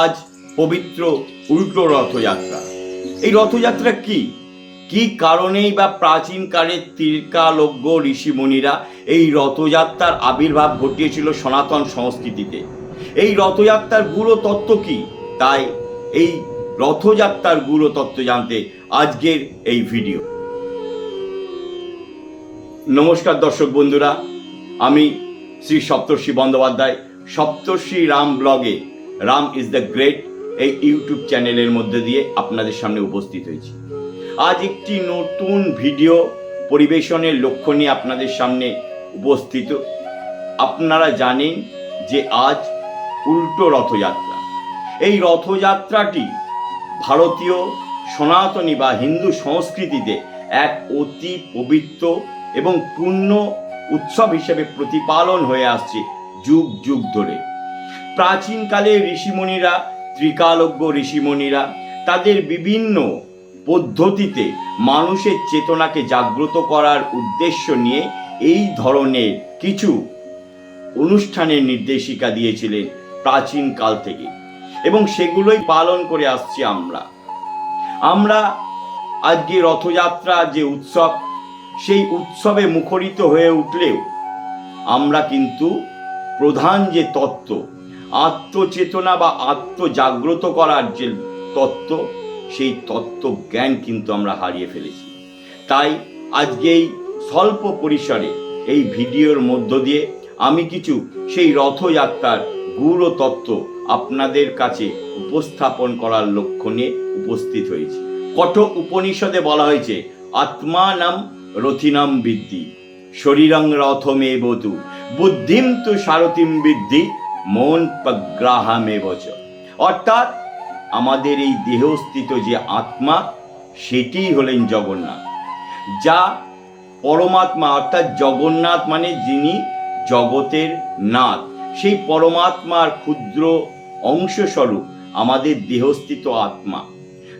আজ পবিত্র উল্টো রথযাত্রা। এই রথযাত্রা কি? কি কারণেই বা প্রাচীনকালের তীর্কালজ্ঞ ঋষিমুনিরা এই রথযাত্রার আবির্ভাব ঘটিয়েছিল সনাতন সংস্কৃতিতে? এই রথযাত্রার গুরু তত্ত্ব কি? তাই এই রথযাত্রার গুরু তত্ত্ব জানতে আজকের এই ভিডিও। নমস্কার দর্শক বন্ধুরা, আমি শ্রী সপ্তর্ষি বন্দ্যোপাধ্যায়, সপ্তর্ষি রাম ব্লগে রাম ইজ দ্য গ্রেট এই ইউটিউব চ্যানেলের মধ্যে দিয়ে আপনাদের সামনে উপস্থিত হয়েছি। আজ একটি নতুন ভিডিও পরিবেশনের লক্ষ্য নিয়ে আপনাদের সামনে উপস্থিত। আপনারা জানেন যে আজ উল্টো রথযাত্রা। এই রথযাত্রাটি ভারতীয় সনাতনী বা হিন্দু সংস্কৃতিতে এক অতি পবিত্র এবং পূর্ণ উৎসব হিসেবে প্রতিপালন হয়ে আসছে যুগ যুগ ধরে। প্রাচীনকালে ঋষিমুনিরা ত্রিকালজ্ঞ ঋষিমুনিরা তাদের বিভিন্ন পদ্ধতিতে মানুষের চেতনাকে জাগ্রত করার উদ্দেশ্য নিয়ে এই ধরনের কিছু অনুষ্ঠানের নির্দেশিকা দিয়েছিলেন প্রাচীন কাল থেকে এবং সেগুলোই পালন করে আসছি আমরা। আমরা আজকে রথযাত্রা যে উৎসব, সেই উৎসবে মুখরিত হয়ে উঠলেও আমরা কিন্তু প্রধান যে তত্ত্ব আত্মচেতনা বা আত্মজাগ্রত করার যে তত্ত্ব, সেই তত্ত্ব জ্ঞান কিন্তু আমরা হারিয়ে ফেলেছি। তাই আজকে এই স্বল্প পরিসরে, এই ভিডিওর মধ্য দিয়ে আমি কিছু সেই রথযাত্রার গূঢ় তত্ত্ব আপনাদের কাছে উপস্থাপন করার লক্ষ্য নিয়ে উপস্থিত হয়েছি। কঠ উপনিষদে বলা হয়েছে আত্মা নাম রথিনাম বৃদ্ধি, শরীরং রথমে বতু বুদ্ধিম তু সারথিম বৃদ্ধি মন প্রগ্রাহামে বচ অর্থাৎ আমাদের এই দেহস্থিত যে আত্মা, সেটিই হলেন জগন্নাথ, যা পরমাত্মা, অর্থাৎ জগন্নাথ মানে যিনি জগতের নাথ। সেই পরমাত্মার ক্ষুদ্র অংশস্বরূপ আমাদের দেহস্থিত আত্মা,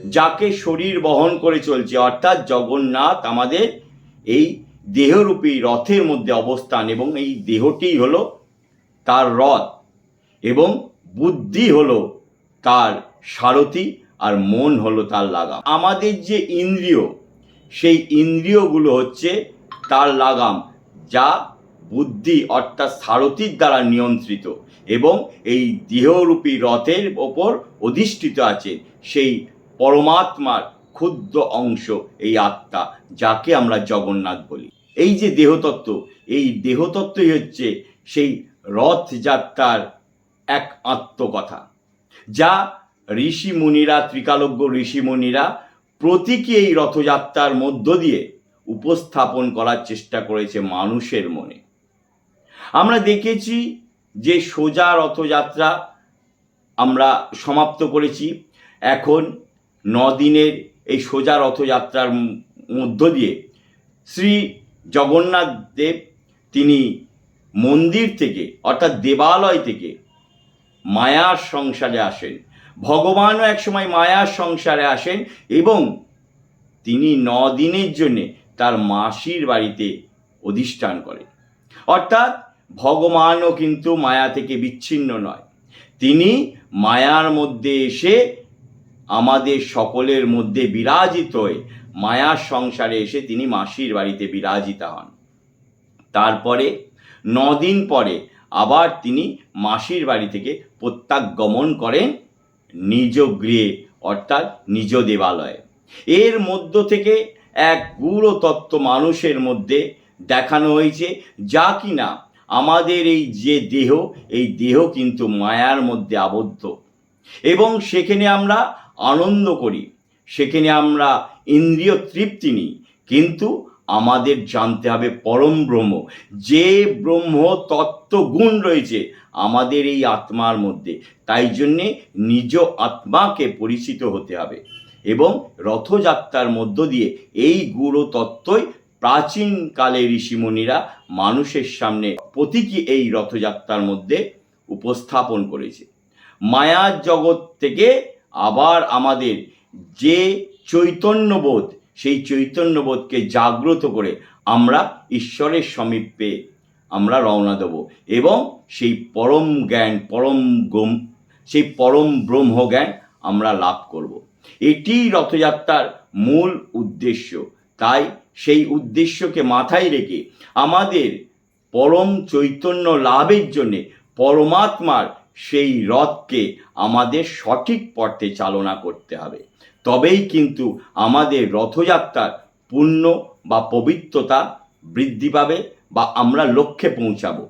যাকে শরীর বহন করে চলছে। অর্থাৎ জগন্নাথ আমাদের এই দেহরূপী রথের মধ্যে অবস্থান এবং এই দেহটি হলো তার রথ। এবং বুদ্ধি হলো তার সারথি আর মন হলো তার লাগাম। আমাদের যে ইন্দ্রিয়, সেই ইন্দ্রিয়গুলো হচ্ছে তার লাগাম, যা বুদ্ধি অর্থাৎ সারথির দ্বারা নিয়ন্ত্রিত এবং এই দেহরূপী রথের ওপর অধিষ্ঠিত আছে সেই পরমাত্মার ক্ষুদ্র অংশ, এই আত্মা, যাকে আমরা জগন্নাথ বলি। এই যে দেহতত্ত্ব, এই দেহতত্ত্বই হচ্ছে সেই রথযাত্রার এক আত্মকথা, যা ঋষি মুনিরা, ত্রিকালজ্ঞ ঋষি মুনিরা প্রতীকী এই রথযাত্রার মধ্য দিয়ে উপস্থাপন করার চেষ্টা করেছে মানুষের মনে। আমরা দেখেছি যে সোজা রথযাত্রা আমরা সমাপ্ত করেছি। এখন দিনের এই সোজা রথযাত্রার মধ্য দিয়ে শ্রী জগন্নাথ দেব, তিনি মন্দির থেকে, অর্থাৎ দেবালয় থেকে মায়ার সংসারে আসেন। ভগবানও একসময় মায়ার সংসারে আসেন এবং তিনি ন দিনের জন্যে তার মাসির বাড়িতে অধিষ্ঠান করেন। অর্থাৎ ভগবানও কিন্তু মায়া থেকে বিচ্ছিন্ন নয়। তিনি মায়ার মধ্যে এসে আমাদের সকলের মধ্যে বিরাজিত হয়ে মায়ার সংসারে এসে তিনি মাসির বাড়িতে বিরাজিতা হন। তারপরে নদিন পরে আবার তিনি মাসির বাড়ি থেকে প্রত্যাগমন করেন নিজ গৃহে, অর্থাৎ নিজ দেবালয়ে। এর মধ্য থেকে এক গূঢ় তত্ত্ব মানুষের মধ্যে দেখানো হয়েছে, যা কিনা আমাদের এই যে দেহ, এই দেহ কিন্তু মায়ার মধ্যে আবদ্ধ। এবং সেখানে আমরা আনন্দ করি, সেখানে আমরা ইন্দ্রিয় তৃপ্তি নিই, কিন্তু আমাদের জানতে হবে পরম ব্রহ্ম। যে ব্রহ্ম তত্ত্ব গুণ রয়েছে আমাদের এই আত্মার মধ্যে, তাই জন্যে নিজ আত্মাকে পরিচিত হতে হবে এবং রথযাত্রার মধ্য দিয়ে এই গুরু তত্ত্বই প্রাচীনকালে ঋষিমুনিরা মানুষের সামনে প্রতীকী এই রথযাত্রার মধ্যে উপস্থাপন করেছে। মায়ার জগৎ থেকে আবার আমাদের যে চৈতন্যবোধ সেই চৈতন্যবোধকে জাগ্রত করে আমরা ঈশ্বরের সমীপে আমরা রওনা দেব এবং সেই পরম জ্ঞান, পরম গম, সেই পরম ব্রহ্ম জ্ঞান আমরা লাভ করব। এটি রথযাত্রার মূল উদ্দেশ্য। তাই সেই উদ্দেশ্যকে মাথায় রেখে আমাদের পরম চৈতন্য লাভের জন্যে পরমাত্মার সেই রথকে আমাদের সঠিক পথে চালনা করতে হবে। তবেই কিন্তু আমাদের রথযাত্রার পুণ্য বা পবিত্রতা বৃদ্ধি পাবে বা আমরা লক্ষ্যে পৌঁছাবো।